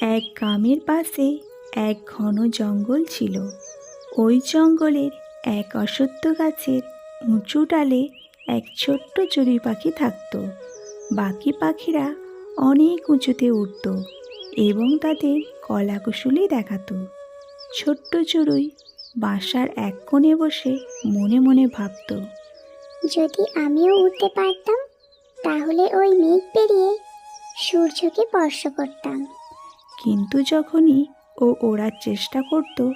এক গ্রামের পাশে এক ঘন জঙ্গল ছিল। ওই জঙ্গলের এক অশ্বত্থ গাছের উঁচু ডালে এক ছোট্ট চড়ুই পাখি থাকতো। বাকি পাখিরা অনেক উঁচুতে উঠত এবং তাদের কলাকুশলী দেখাতো। ছোট্ট চড়ুই বাসার এক কোণে বসে মনে মনে ভাবতো। যদি আমিও উঠতে পারতাম, তাহলে ওই মেঘ পেরিয়ে সূর্যকে স্পর্শ করতাম। কিন্তু যখনই ও ওড়ার চেষ্টা করত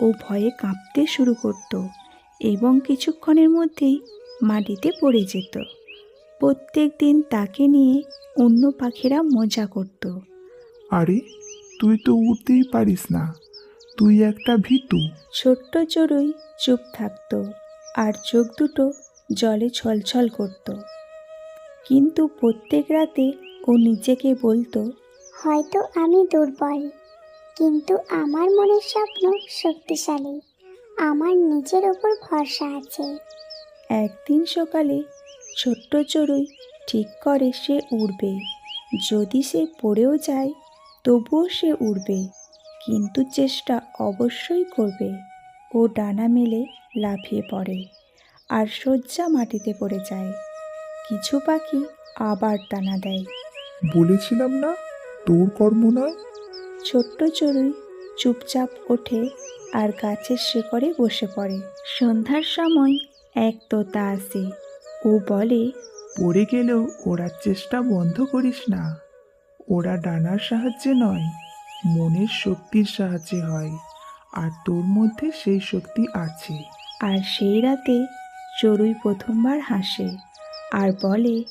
ও ভয়ে কাঁপতে শুরু করত এবং কিছুক্ষণের মধ্যেই মাটিতে পড়ে যেত। প্রত্যেক দিন তাকে নিয়ে অন্য পাখিরা মজা করত। আরে তুই তো উঠতেই পারিস না। তুই একটা ভীতু। ছোট্ট চড়ুই চুপ থাকতো আর চোখ দুটো জলে ছলছল করত। কিন্তু প্রত্যেক রাতে ও নিজেকে বলতো হয়তো আমি দুর্বল কিন্তু আমার মনের স্বপ্ন শক্তিশালী। আমার নিজের ওপর ভরসা আছে। একদিন সকালে ছোট্ট চড়ুই ঠিক করে সে উড়বে। যদি সে পড়েও যায় তবুও সে উড়বে কিন্তু চেষ্টা অবশ্যই করবে। ও ডানা মেলে লাফিয়ে পড়ে আর শয্যা মাটিতে পড়ে যায়। কিছু পাখি আবার টানা দেয়। বলেছিলাম না তোর কর্ম নয় ছোট্ট চড়ুই চুপচাপ ওঠে আর গাছের শিকড়ে বসে পড়ে। সন্ধ্যার সময় এক তোতা আসে। ও বলে পড়ে গেলেও ওড়ার চেষ্টা বন্ধ করিস না। ওরা ডানার সাহায্যে নয় মনের শক্তির সাহায্যে হয়। আর তোর মধ্যে সেই শক্তি আছে। আর সেই রাতে চড়ুই প্রথমবার হাসে আর বলে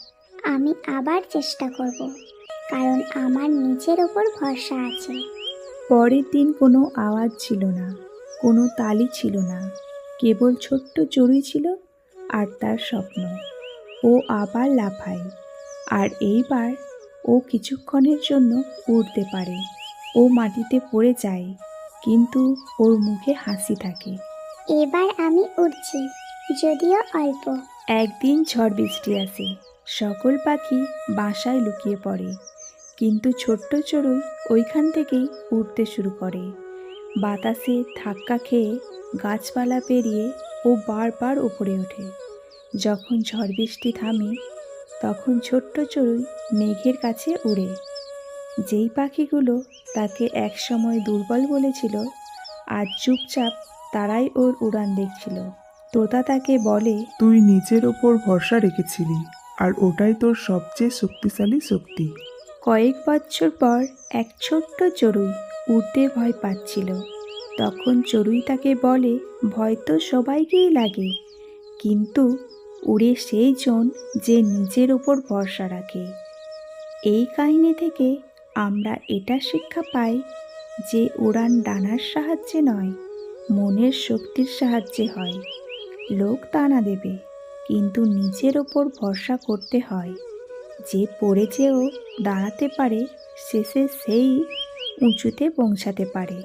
আমি আবার চেষ্টা করব। কারণ আমার নিজের ওপর ভরসা আছে। পরের দিন কোনো আওয়াজ ছিল না কোনো তালি ছিল না কেবল ছোট্ট চড়ুই ছিল আর তার স্বপ্ন। ও আবার লাফায় আর এইবার ও কিছুক্ষণের জন্য উড়তে পারে। ও মাটিতে পড়ে যায় কিন্তু ওর মুখে হাসি থাকে। এবার আমি উঠছি যদিও অল্প। একদিন ঝড় বৃষ্টি আসে সকল পাখি বাসায় লুকিয়ে পড়ে। কিন্তু ছোট্ট চড়ুই ওইখান থেকেই উড়তে শুরু করে। বাতাসে ধাক্কা খেয়ে গাছপালা পেরিয়ে ও বারবার উপরে ওঠে। যখন ঝড় বৃষ্টি থামে, তখন ছোট্ট চড়ুই মেঘের কাছে উড়ে। যেই পাখিগুলো তাকে একসময় দুর্বল বলেছিল, আজ চুপচাপ তারাই ওর উড়ান দেখছিল। তোতা তাকে বলে, তুই নিজের ওপর ভরসা রেখেছিলি, আর ওটাই তোর সবচেয়ে শক্তিশালী শক্তি। কয়েক বছর পর এক ছোট্ট চড়ুই উড়তে ভয় পাচ্ছিল। তখন চড়ুই তাকে বলে, ভয় তো সবাইকেই লাগে। কিন্তু উড়ে সেই জন যে নিজের ওপর ভরসা রাখে। এই কাহিনী থেকে আমরা এটা শিক্ষা পাই যে উড়ান ডানার সাহায্যে নয়, মনের শক্তির সাহায্যে হয়। লোক টানা দেবে, কিন্তু নিজের ওপর ভরসা করতে হয়। যে পড়ে যেও দাঁড়াতে পারে শেষে সেই উঁচুতে পৌঁছাতে পারে।